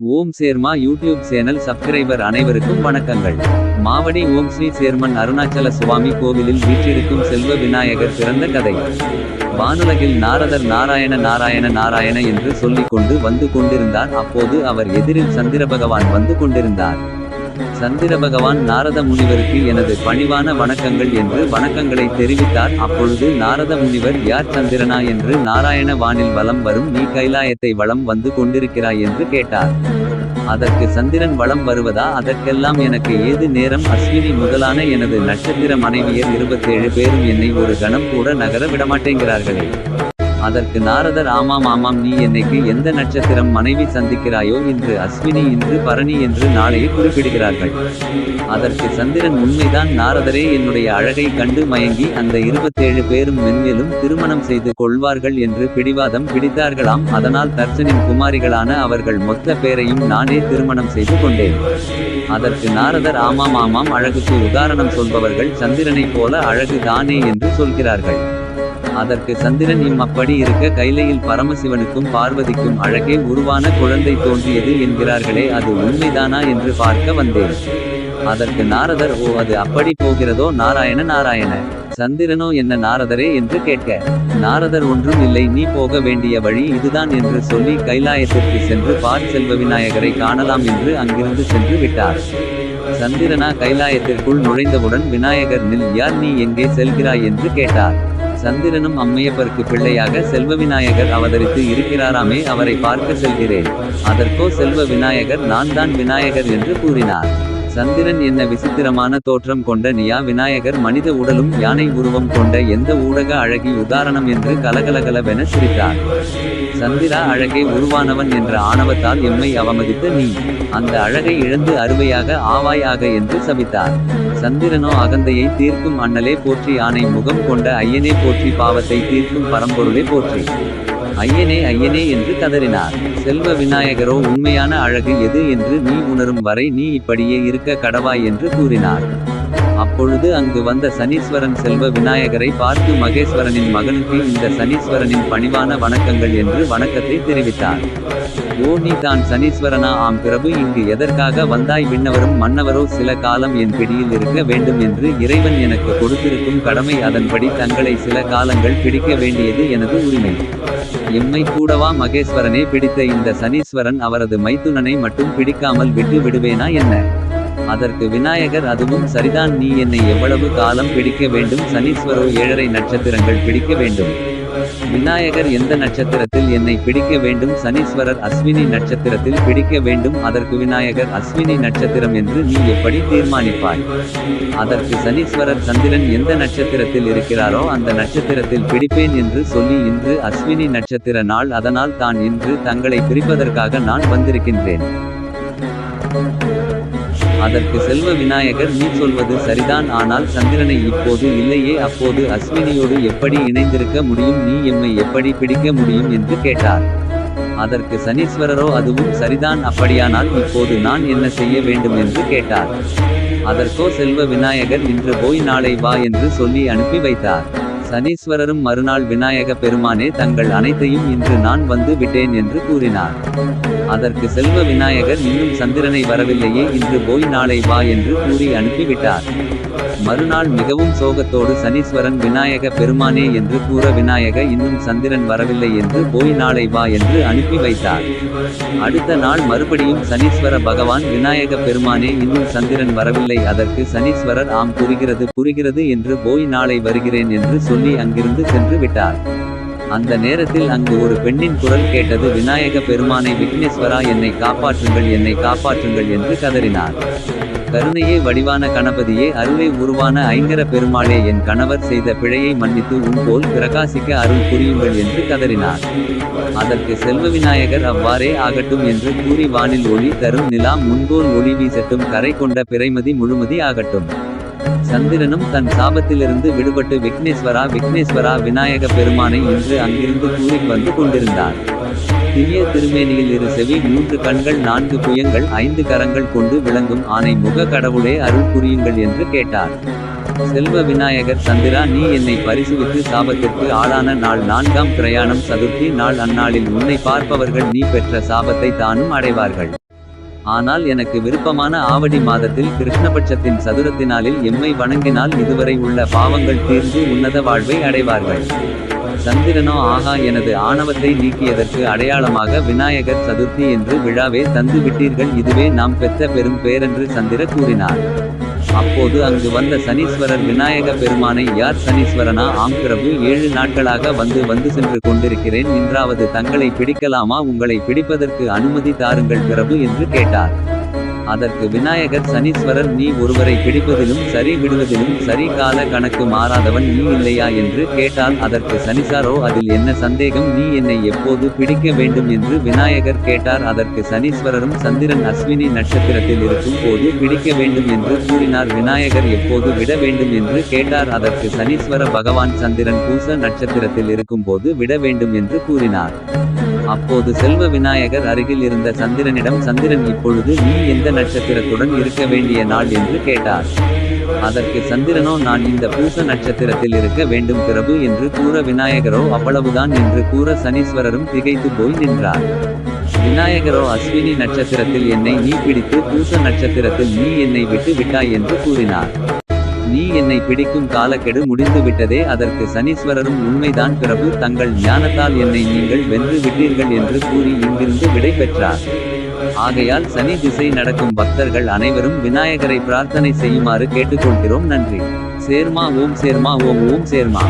Om Cherma YouTube channel subscriber அனைவருக்கும் வணக்கங்கள். மாவடி ஓம் ஸ்ரீ சேர்மன் அருணாச்சல சுவாமி கோவிலில் வீற்றிருக்கும் செல்வ விநாயகர் பிறந்த கதை. வானுலகில் நாரதர் நாராயண நாராயண நாராயண என்று சொல்லிக் கொண்டு வந்து கொண்டிருந்தார். அப்போது அவர் எதிரில் சந்திர பகவான் வந்து கொண்டிருந்தார். சந்திர பகவான் நாரத முனிவருக்கு எனது பணிவான வணக்கங்கள் என்று வணக்கங்களை தெரிவித்தார். அப்பொழுது நாரத முனிவர் யார் சந்திரனா? என்று நாராயண வானில் வலம் வரும் நீ கைலாயத்தை வளம் வந்து கொண்டிருக்கிறாய் என்று கேட்டார். அதற்கு சந்திரன் வளம் வருவதா? அதற்கெல்லாம் எனக்கு ஏது நேரம்? அஸ்வினி முதலான எனது நட்சத்திர மனைவியர் இருபத்தேழு பேரும் என்னை ஒரு கணம் கூட நகர விடமாட்டேங்கிறார்களே. அதற்கு நாரதர் ஆமாம் ஆமாம் நீ என்னைக்கு எந்த நட்சத்திரம் மனைவி சந்திக்கிறாயோ இன்று அஸ்வினி இன்று பரணி என்று நாளையே குறிப்பிடுகிறார்கள். அதற்கு சந்திரன் உண்மைதான் நாரதரே என்னுடைய அழகை கண்டு மயங்கி அந்த இருபத்தேழு பேரும் மென்மேலும் திருமணம் செய்து கொள்வார்கள் என்று பிடிவாதம் பிடித்தார்களாம். அதனால் தர்சனின் குமாரிகளான அவர்கள் மொத்த பேரையும் நானே திருமணம் செய்து கொண்டேன். அதற்கு நாரதர் ஆமாம் ஆமாம் அழகுக்கு உதாரணம் சொல்பவர்கள் சந்திரனைப் போல அழகு தானே என்று சொல்கிறார்கள். அதற்கு சந்திரன் இம் அப்படி இருக்க கைலையில் பரமசிவனுக்கும் பார்வதிக்கும் அழகே உருவான குழந்தை தோன்றியது என்கிறார்களே அது உண்மைதானா என்று பார்க்க வந்தேன். அதற்கு நாரதர் ஓ அது அப்படி போகிறதோ? நாராயண நாராயண. சந்திரனோ என்ன நாரதரே என்று கேட்க நாரதர் ஒன்றும் இல்லை நீ போக வேண்டிய வழி இதுதான் என்று சொல்லி கைலாயத்திற்கு சென்று பார் செல்வ விநாயகரை காணலாம் என்று அங்கிருந்து சென்று விட்டார். சந்திரனா கைலாயத்திற்குள் நுழைந்தவுடன் விநாயகர் நில் யார் நீ எங்கே செல்கிறாய்? என்று கேட்டார். சந்திரனும் அம்மையப்பருக்கு பிள்ளையாக செல்வ விநாயகர் அவதரித்து இருக்கிறாராமே அவரை பார்க்க செல்கிறேன். அதற்கோ செல்வ விநாயகர் நான் தான் விநாயகர் என்று கூறினார். சந்திரன் என்ன விசித்திரமான தோற்றம் கொண்ட நியா விநாயகர் மனித உடலும் யானை உருவம் கொண்ட எந்த ஊடக அழகி உதாரணம் என்று கலகலகலவென சிரித்தார். சந்திரா அழகை உருவானவன் என்ற ஆணவத்தால் எம்மை அவமதித்த நீ. அந்த அழகை இழந்து அறுவையாக ஆவாய் ஆக என்று சபித்தார். சந்திரனோ அகந்தையை தீர்க்கும் அண்ணலே போற்றி ஆணை முகம் கொண்ட ஐயனே போற்றி பாவத்தை தீர்க்கும் பரம்பொருளே போற்றி. ஐயனே ஐயனே என்று கதறினார் செல்வ விநாயகரோ உண்மையான அழகு எது என்று நீ உணரும் வரை நீ இப்படியே இருக்க கடவாய் என்று கூறினார். அப்பொழுது அங்கு வந்த சனீஸ்வரன் செல்வ விநாயகரை பார்த்து மகேஸ்வரனின் மகனுக்கு இந்த சனீஸ்வரனின் பணிவான வணக்கங்கள் என்று வணக்கத்தை தெரிவித்தார். ஓ நீ தான் சனீஸ்வரனா? ஆம் பிரபு இங்கு எதற்காக வந்தாய்? விண்ணவரும் மன்னவரோ சில காலம் என் பிடியில் இருக்க வேண்டும் என்று இறைவன் எனக்கு கொடுத்திருக்கும் கடமை அதன்படி தங்களை சில காலங்கள் பிடிக்க வேண்டியது எனது உரிமை. எம்மை கூடவா மகேஸ்வரனே பிடித்த இந்த சனீஸ்வரன் அவரது மைத்துனனை மட்டும் பிடிக்காமல் விட்டு விடுவேனா என்ன? அதற்கு விநாயகர் அதுவும் சரிதான் நீ என்னை எவ்வளவு காலம் பிடிக்க வேண்டும்? சனீஸ்வரோ ஏழரை நட்சத்திரங்கள் பிடிக்க வேண்டும். விநாயகர் எந்த நட்சத்திரத்தில் என்னை பிடிக்க வேண்டும்? சனீஸ்வரர் அஸ்வினி நட்சத்திரத்தில் பிடிக்க வேண்டும். அதற்கு விநாயகர் அஸ்வினி நட்சத்திரம் என்று நீ எப்படி தீர்மானிப்பாய்? அதற்கு சனீஸ்வரர் சந்திரன் எந்த நட்சத்திரத்தில் இருக்கிறாரோ அந்த நட்சத்திரத்தில் பிடிப்பேன் என்று சொல்லி இன்று அஸ்வினி நட்சத்திர நாள். அதனால் தான் இன்று தங்களை பிரிப்பதற்காக நான் வந்திருக்கின்றேன். அதற்கு செல்வ விநாயகர் நீ சொல்வது சரிதான் ஆனால் சந்திரனை இப்போது இல்லையே அப்போது அஸ்வினியோடு எப்படி இணைந்திருக்க முடியும் நீ எம்மை எப்படி பிடிக்க முடியும் என்று கேட்டார். அதற்கு சனீஸ்வரரோ அதுவும் சரிதான் அப்படியானால் இப்போது நான் என்ன செய்ய வேண்டும் என்று கேட்டார். அதற்கோ செல்வ விநாயகர் இன்று போய் நாளை வா என்று சொல்லி அனுப்பி வைத்தார். சனீஸ்வரரும் மறுநாள் விநாயக பெருமானே தங்கள் அனைத்தையும் இன்று நான் வந்து விட்டேன் என்று கூறினார். அதற்கு செல்வ விநாயகர் இன்னும் சந்திரனை வரவில்லையே இன்று போய் நாளை வா என்று கூறி அனுப்பிவிட்டார். மறுநாள் மிகவும் சோகத்தோடு சனீஸ்வரன் விநாயக பெருமானே என்று கூற விநாயக இன்னும் சந்திரன் வரவில்லை என்று போய் நாளை வா என்று அனுப்பி வைத்தார். அடுத்த நாள் மறுபடியும் சனீஸ்வர பகவான் விநாயக பெருமானே இன்னும் சந்திரன் வரவில்லை அதற்கு சனீஸ்வரர் ஆம் புரிகிறது புரிகிறது என்று போய் நாளை வருகிறேன் என்று சொல்லி அங்கிருந்து சென்று விட்டார். அந்த நேரத்தில் அங்கு ஒரு பெண்ணின் குரல் கேட்டது விநாயக பெருமானை விக்னேஸ்வரா என்னை காப்பாற்றுங்கள் என்னை காப்பாற்றுங்கள் என்று கதறினார். கருணையே வடிவான கணபதியே அருளை உருவான ஐங்கர பெருமாளே என் கணவர் செய்த பிழையை மன்னித்து உன் போல் பிரகாசிக்க அருள் புரியுங்கள் என்று கதறினார். அதற்கு செல்வ விநாயகர் அவ்வாறே ஆகட்டும் என்று கூறி வானில் ஒளி தரும் நிலா முன்போல் ஒளி வீசட்டும் கரை கொண்ட பிறைமதி முழுமதி ஆகட்டும். சந்திரனும் தன் சாபத்திலிருந்து விடுபட்டு விக்னேஸ்வரா விக்னேஸ்வரா விநாயக பெருமானை இன்று அங்கிருந்து கூறி வந்து கொண்டிருந்தார். திவ்ய திருமேனியில் இரு செவி மூன்று கண்கள் நான்கு புயங்கள் ஐந்து கரங்கள் கொண்டு விளங்கும் ஆனை முக கடவுளே அருள் புரியுங்கள் என்று கேட்டார். செல்வ விநாயகர் சந்திரா நீ என்னை பரிசுவித்து சாபத்திற்கு ஆளான நாள் நான்காம் பிரயாணம் சதுர்த்தி நாள் அந்நாளில் உன்னை பார்ப்பவர்கள் நீ பெற்ற சாபத்தை தானும் அடைவார்கள். ஆனால் எனக்கு விருப்பமான ஆவடி மாதத்தில் கிருஷ்ணபட்சத்தின் சதுரத்தினாலில் எம்மை வணங்கினால் இதுவரை உள்ள பாவங்கள் தீர்ந்து உன்னத வாழ்வை அடைவார்கள். சந்திரனோ ஆகா எனது ஆணவத்தை நீக்கியதற்கு அடையாளமாக விநாயகர் சதுர்த்தி என்று விழாவே தந்து விட்டீர்கள் இதுவே நாம் பெற்ற பெரும் பேரென்று சந்திர கூறினார். அப்போது அங்கு வந்த சனீஸ்வரர் விநாயக பெருமானை யார் சனீஸ்வரனா? ஆம் பிரபு ஏழு நாட்களாக வந்து வந்து சென்று கொண்டிருக்கிறேன். இன்றாவது தங்களை பிடிக்கலாமா? உங்களை பிடிப்பதற்கு அனுமதி தாருங்கள் பிரபு என்று கேட்டார். அதற்கு விநாயகர் சனீஸ்வரர் நீ ஒருவரை பிடிப்பதிலும் சரி விடுவதிலும் சரி கால கணக்கு மாறாதவன் நீ இல்லையா? என்று கேட்டால் அதற்கு சனிசாரோ அதில் என்ன சந்தேகம்? நீ என்னை எப்போது பிடிக்க வேண்டும்? என்று விநாயகர் கேட்டார். அதற்கு சனீஸ்வரரும் சந்திரன் அஸ்வினி நட்சத்திரத்தில் இருக்கும் போது பிடிக்க வேண்டும் என்று கூறினார். விநாயகர் எப்போது விட வேண்டும்? என்று கேட்டார். அதற்கு சனீஸ்வர பகவான் சந்திரன் பூச நட்சத்திரத்தில் இருக்கும் போது விட வேண்டும் என்று கூறினார். அப்போது செல்வ விநாயகர் அருகில் இருந்த சந்திரனிடம் சந்திரன் இப்பொழுது நீ எந்த நட்சத்திரத்துடன் இருக்க வேண்டிய நாள்? என்று கேட்டார். அதற்கு சந்திரனோ நான் இந்த பூச நட்சத்திரத்தில் இருக்க வேண்டும் பிரபு என்று கூற விநாயகரோ அவ்வளவுதான் என்று கூற சனீஸ்வரரும் திகைத்து போய் நின்றார். விநாயகரோ அஸ்வினி நட்சத்திரத்தில் என்னை நீ பிடித்து பூச நட்சத்திரத்தில் நீ என்னை விட்டு விட்டாய் என்று கூறினார். நீ என்னை பிடிக்கும் காலக்கெடு முடிந்து விட்டதே அதற்கு சனீஸ்வரரும் உண்மைதான் பிரபு தங்கள் ஞானத்தால் என்னை நீங்கள் வென்று விட்டீர்கள் என்று கூறி இங்கிருந்து விடை பெற்றார். ஆகையால் சனி திசை நடக்கும் பக்தர்கள் அனைவரும் விநாயகரை பிரார்த்தனை செய்யுமாறு கேட்டுக்கொள்கிறோம். நன்றி. சேர்மா ஓம் சேர்மா ஓம் ஓம் சேர்மா.